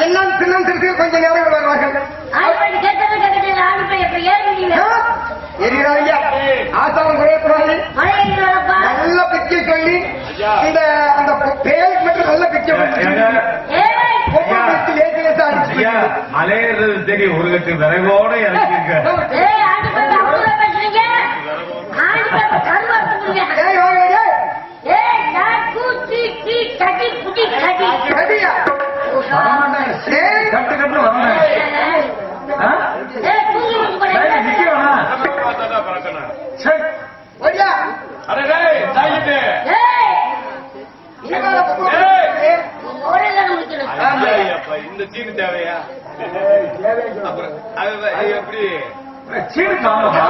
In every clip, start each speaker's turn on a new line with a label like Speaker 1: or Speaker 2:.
Speaker 1: எல்லாம் பின்னத்திற்கு கொஞ்ச இந்த அந்த பேருக்கு மட்டும் நல்ல
Speaker 2: இந்த சீனு தேவையா? அப்புறம் எப்படி?
Speaker 3: சீடு காணோமா?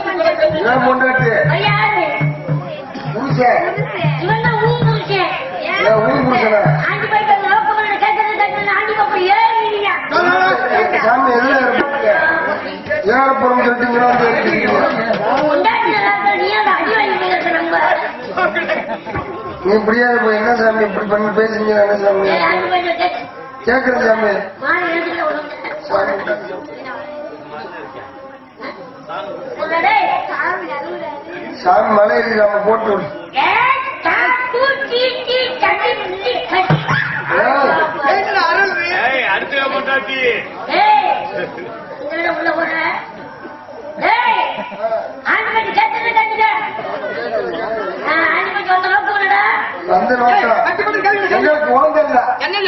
Speaker 4: கேட்கறது கேட்கறது ஆண்டி பாப்பா ஏறியா
Speaker 1: சாமி எதுல ஏறப்புறம் சொல்லிட்டீங்களா
Speaker 4: நீ
Speaker 1: இப்படியே இருப்ப. என்ன சாமி இப்படி பண்ணி பேசுறீங்க? என்ன சாமி? கேக்குறது சாமி. சாமி. சாமி மலை ஏறி நம்ம போட்டு.
Speaker 2: அடுத்த பொண்டாட்டி
Speaker 4: உள்ள போற கேட்குங்க ஆண்டி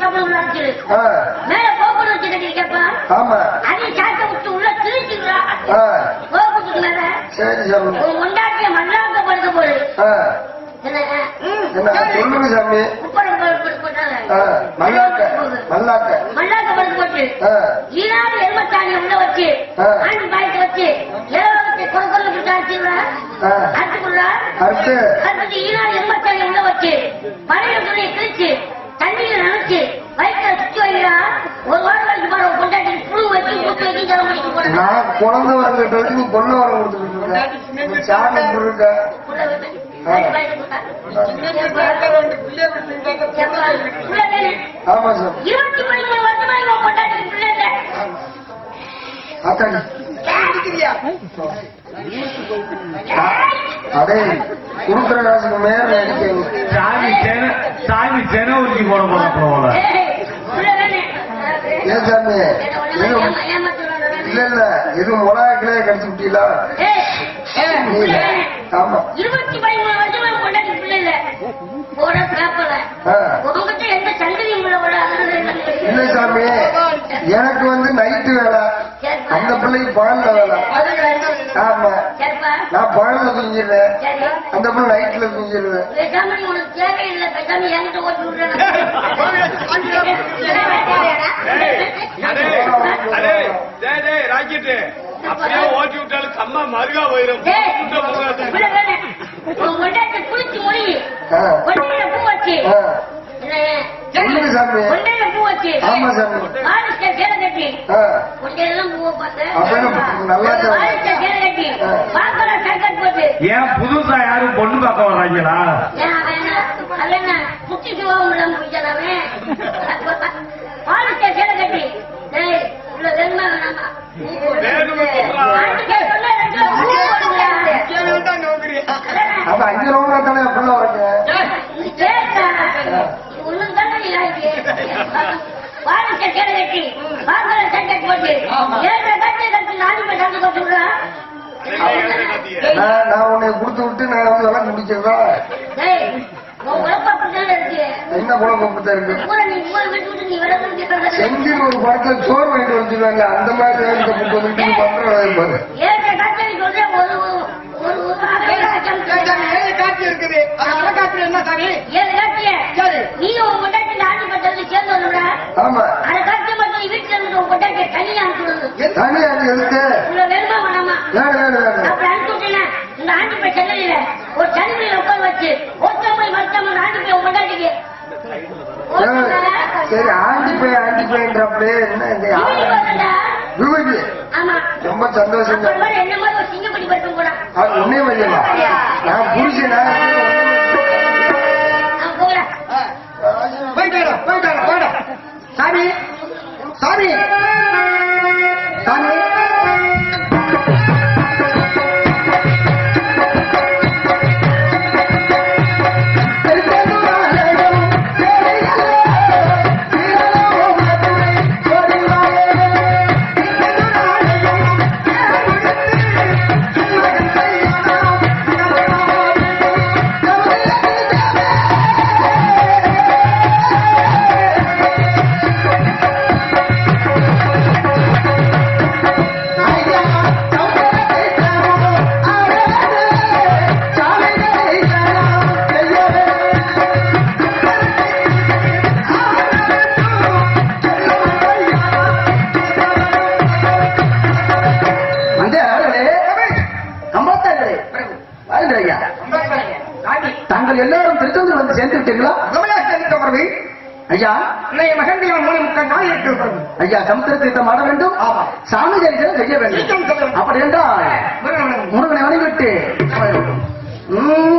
Speaker 4: டப்பு நினைச்சிரு
Speaker 1: ஆ,
Speaker 4: மேல போக்குவரத்து வச்சு கட்டிருக்கப்பா
Speaker 1: ஆமா.
Speaker 4: அதையும் சாக்க விட்டு உள்ள திருச்சிக்கிறா
Speaker 1: ஆ,
Speaker 4: போக்குவரத்துக்கு மேல
Speaker 1: சரி சாமி
Speaker 4: உன் கொண்டாட்டிய மல்லாக்க படுக்க என்ன
Speaker 1: சொல்லுங்க சாமி மல்லாக்க மல்லாக்க
Speaker 4: மல்லாக்க. போட்டு
Speaker 1: ஆ,
Speaker 4: ஈராடு எருமச்சாணி உள்ள வச்சு. ஆண்டு பாய்க்கு வச்சு. அறுத்துக்குள்ளா? ஈராடு எருமச்சாணி உள்ள வச்சு பழைய துணியை கிழிச்சு தண்ணியில நினைச்சு வயிற்றுல சுத்தி வைக்கிறா. ஒரு வாரம் கழிச்சு பாரு உன் கொண்டாட்டி புழு வச்சு கூட்டு வச்சு ஜலம் முடிச்சு போடுறா.
Speaker 1: நான் குழந்தை வரங்கிட்ட பொண்ணு வர நீ சாமி இருக்க ஆமா. அத்தாடி அடே குடுக்குற காசுக்கு மேல
Speaker 3: சாமி சென சாமி சென ஊற்றி போட போற போல
Speaker 4: ஏய், புள்ள வேணும்.
Speaker 1: ஏன் சாமி இல்ல இல்ல எதுவும் மிளகாக்கிலே கடிச்சு விட்டீங்களா. ஆமா
Speaker 4: இருபத்தி பதிமூணு வருஷமா இவன் கொண்டாட்டி பிள்ளை இல்லை. போட சாப்பிடல.
Speaker 1: ஆ.
Speaker 4: உங்ககிட்ட எந்த சங்கதியும் இல்லை போல.
Speaker 1: இல்ல சாமி எனக்கு வந்து நைட்டு வேலை அந்த பிள்ளைக்கு வேலை ஆமா.
Speaker 4: சரிப்பா.
Speaker 1: நான் தூங்கிடுறேன்
Speaker 4: சரி.
Speaker 1: அந்த பிள்ளை நைட்ல
Speaker 2: டேய், ராக்கெட்டு. அப்படியே ஓட்டி விட்டாலும் கம்மா மருகா
Speaker 4: கொண்டாட்டி குளிச்சு மொழி பூ வச்சு.
Speaker 1: சொல்லுங்க சாமி ஆமா சாமி.
Speaker 3: ஏன் புதுசா யாரும் பொண்ணு பார்க்க வர்றாங்களா?
Speaker 4: சிவம் சேலை கட்டி வேணுமா? வேணாமா
Speaker 1: அஞ்சு ரூபா தானே பிள்ளை வரீங்க
Speaker 4: நீ கேட்டா ஒண்ணும் தானே நீ ஆகி கட்டி போட்டு ஏழரை கட்டி கட்டி நாலு சண்டை
Speaker 1: நான் உன்னை கொடுத்து விட்டு நான் வந்து
Speaker 4: அப்படித்தானே இருக்கு?
Speaker 1: என்ன இருக்கு? செந்தில் ஒரு படத்துல சோறு வாங்கிட்டு வந்துருவாங்க அந்த மாதிரி பண்ற வேலை
Speaker 4: ஒரு
Speaker 5: இருக்குது என்ன சாமி
Speaker 4: ஏழு காட்சிய
Speaker 5: சரி.
Speaker 4: உன் கொண்டாட்டி ஆண்டி சேர்ந்து
Speaker 1: ஆமா
Speaker 4: அதை மட்டும் நீ வீட்டுல இருந்து உன் கொண்டாட்டிய தனியா
Speaker 1: தனி அது எதுக்கு
Speaker 4: வேணுமா வேணாமா
Speaker 1: வேணும் வேணும் வேணும்
Speaker 4: அப்படி இந்த ஆண்டி போய் சென்னையில ஒரு சனிமையில உட்கார வச்சு ஒருத்தன் போய் மறுத்தவங்க ஆண்டி போய் உன் கொண்டாட்டிக்கு
Speaker 1: சரி ஆண்டி போய் ஆண்டி போயின்றப்பே என்ன
Speaker 4: ஆமா
Speaker 1: ரொம்ப சந்தோஷங்க.
Speaker 4: அப்புறம் மாதிரி என்ன மாதிரி
Speaker 6: திருச்செந்தூர் வந்து சேர்ந்து விட்டீங்களா
Speaker 5: முதலாக இருந்த பிறகு
Speaker 6: ஐயா
Speaker 5: இன்னைய மகன் நாள்
Speaker 6: ஐயா சமுத்திர தீர்த்தம் ஆட வேண்டும். சாமி தரிசனம் செய்ய வேண்டும். அப்படி என்றால்
Speaker 5: முருகன்
Speaker 6: வழிவிட்டு ம்,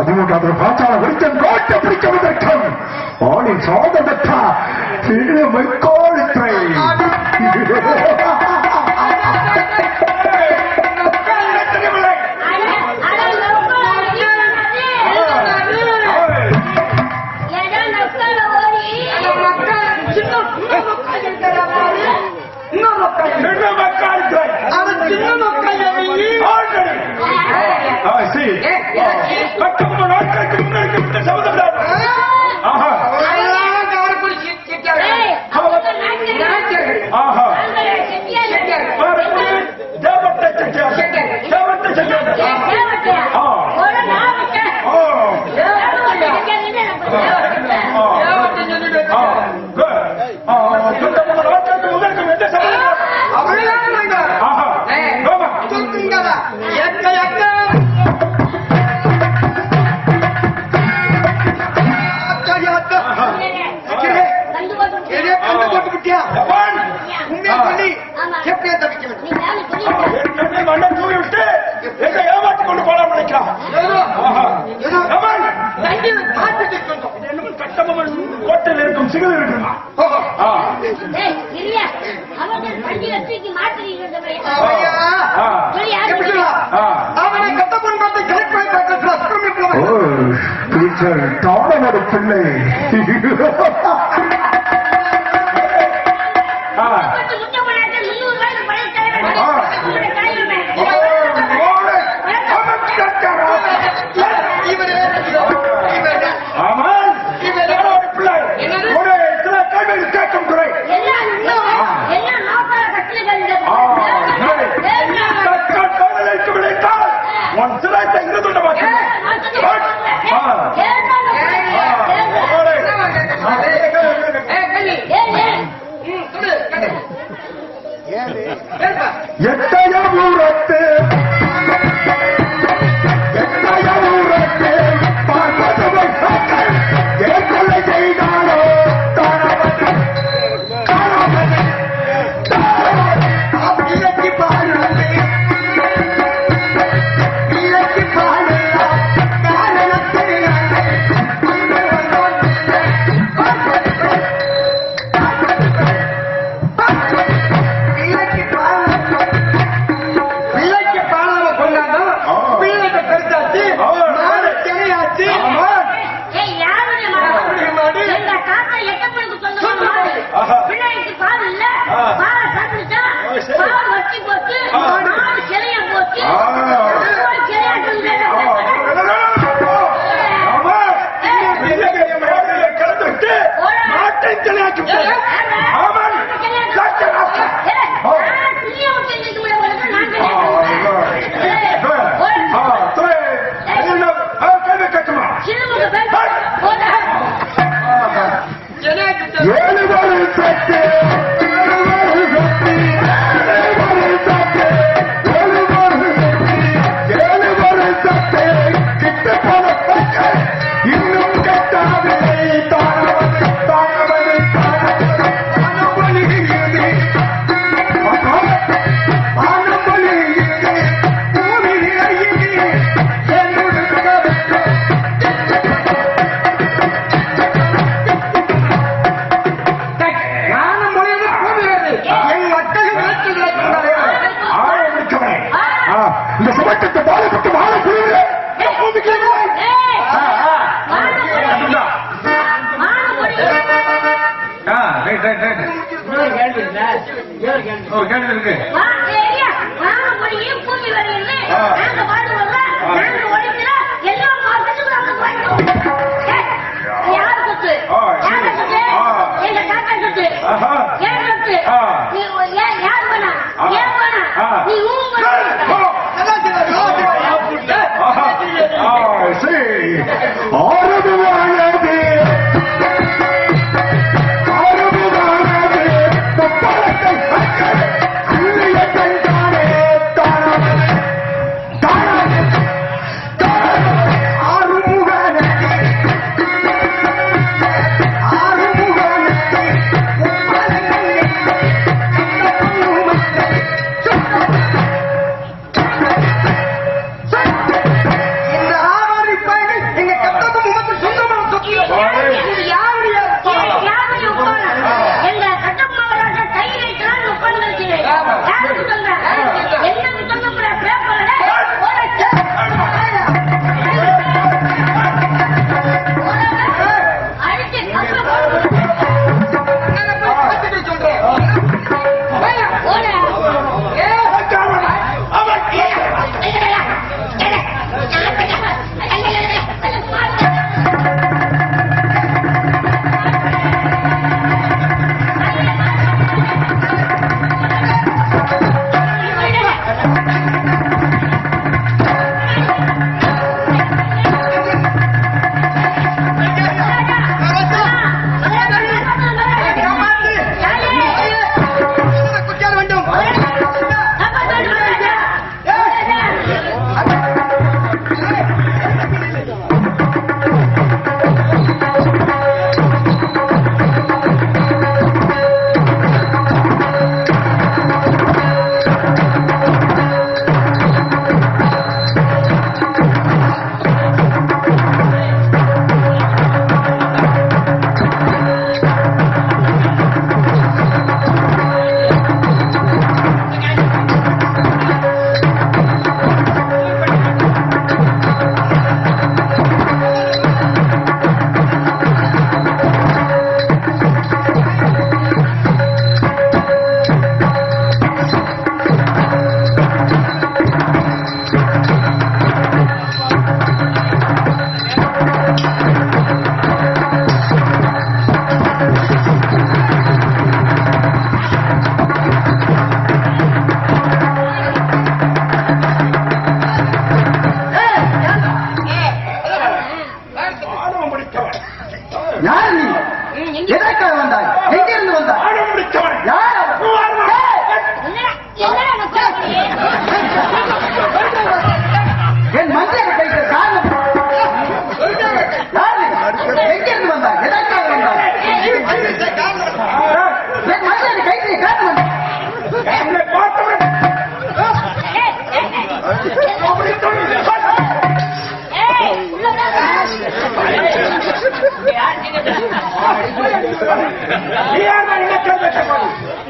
Speaker 1: பதிமூன்றாவது பாச்சால விருத்தம் கோட்டை
Speaker 3: பிடிக்க
Speaker 5: விதக்கம் ஆடி
Speaker 4: சாதம்
Speaker 5: பெற்றா திருமைக்கோளத்தை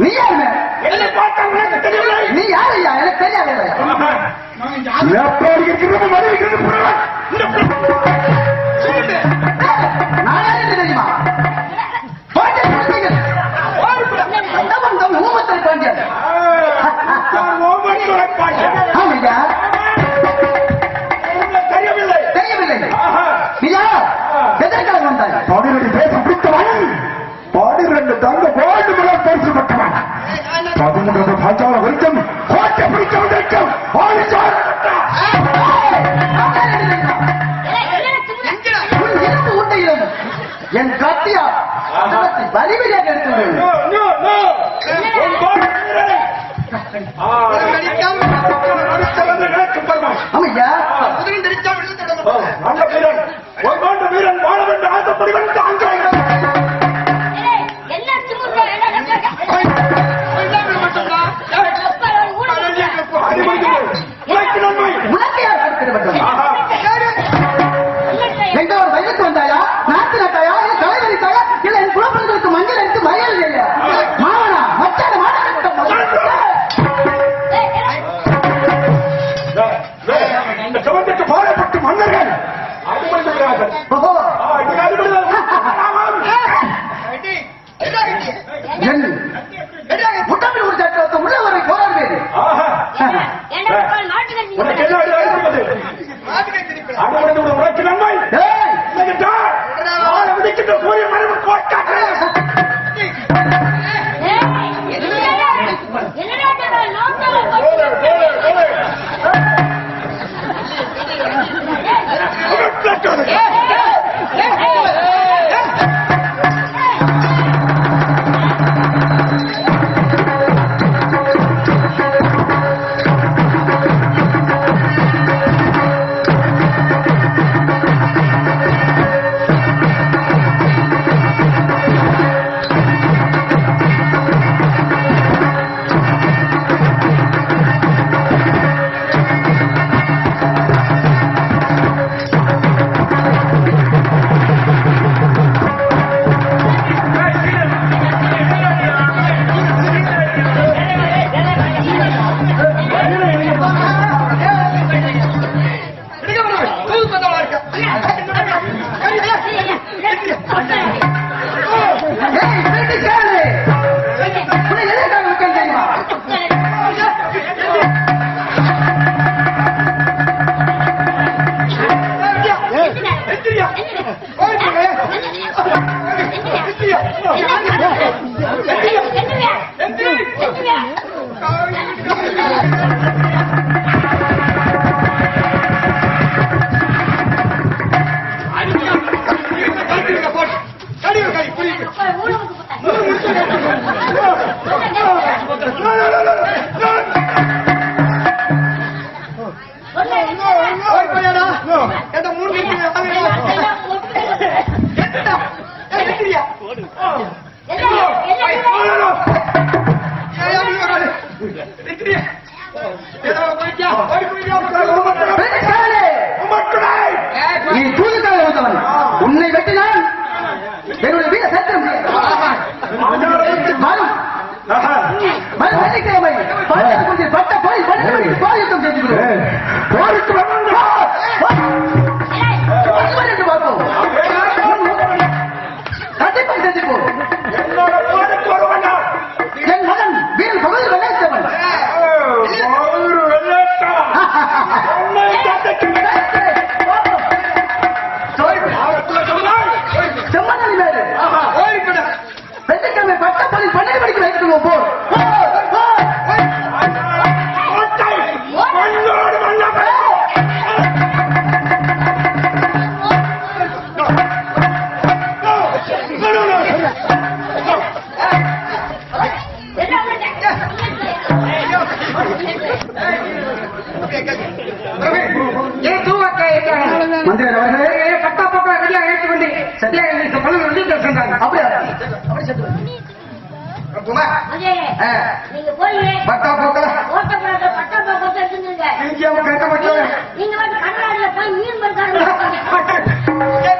Speaker 4: நீ
Speaker 6: யாரு
Speaker 7: என்ன பார்த்தா நீ யாரு
Speaker 5: ஐயா? எனக்கு தெரியாது
Speaker 7: எப்படி இருக்கிறது மறு இருக்கிறது
Speaker 5: நானே தெரியுமா? ஆமையா
Speaker 7: வீரன். வாழ வேண்டும்.
Speaker 5: ஆசைப்படுகின்ற Hey,
Speaker 7: finish it!
Speaker 5: வர
Speaker 8: வந்து பேசுறாங்க
Speaker 5: அப்படியா? அப்படி செத்து
Speaker 3: நீங்க போய்
Speaker 7: பட்டா போக்கல.
Speaker 3: ஓட்ட போட்ட பட்டா போட்டு எடுத்துங்க
Speaker 7: இங்கே அவன் கட்ட மாட்டேன்
Speaker 3: நீங்க வந்து கண்ணாடியில போய் மீன் மருந்தாங்க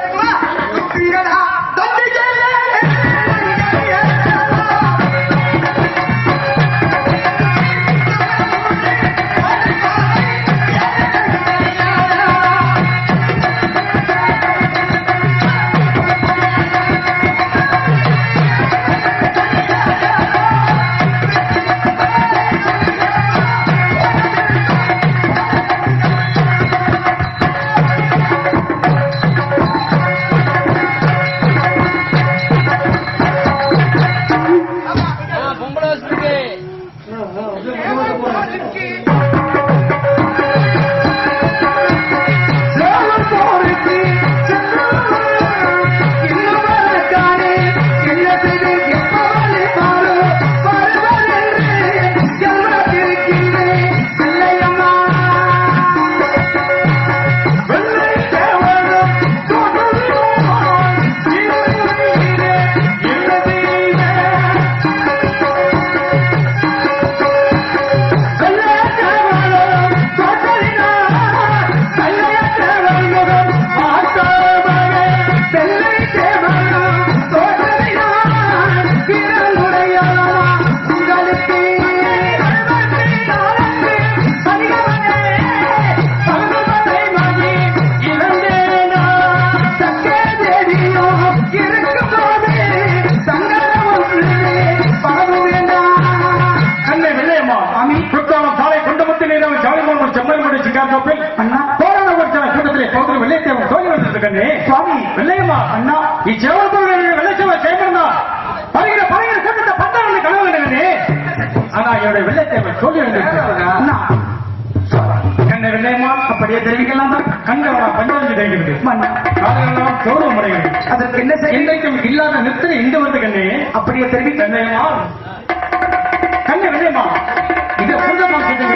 Speaker 6: சுவாமி வெள்ளையம்மா அண்ணா. இச்செவல்புரிய வெள்ளைச்செவ சேகரந்தா பருகிற பருகிற கூட்டத்தை பத்தாண்டு கனவு கண்ணே ஆனா என்னுடைய தோல்வி வந்திருக்கு அண்ணா. வெள்ளையம்மா? அப்படியே தெரிவிக்கலாம்? தான் கண்களா பஞ்சாயத்து தெரிகிறது காலெல்லாம் கௌரவம் அடைகிறது அதற்கு என்ன செய்ய இன்றைக்கும் இல்லாத நிறுத்தனை இங்கு வந்து கண்ணே. அப்படியே தெரிவிக்க கண்ணையம்மா கண்ணை வெள்ளையம்மா. இது புனிதமா கேட்டு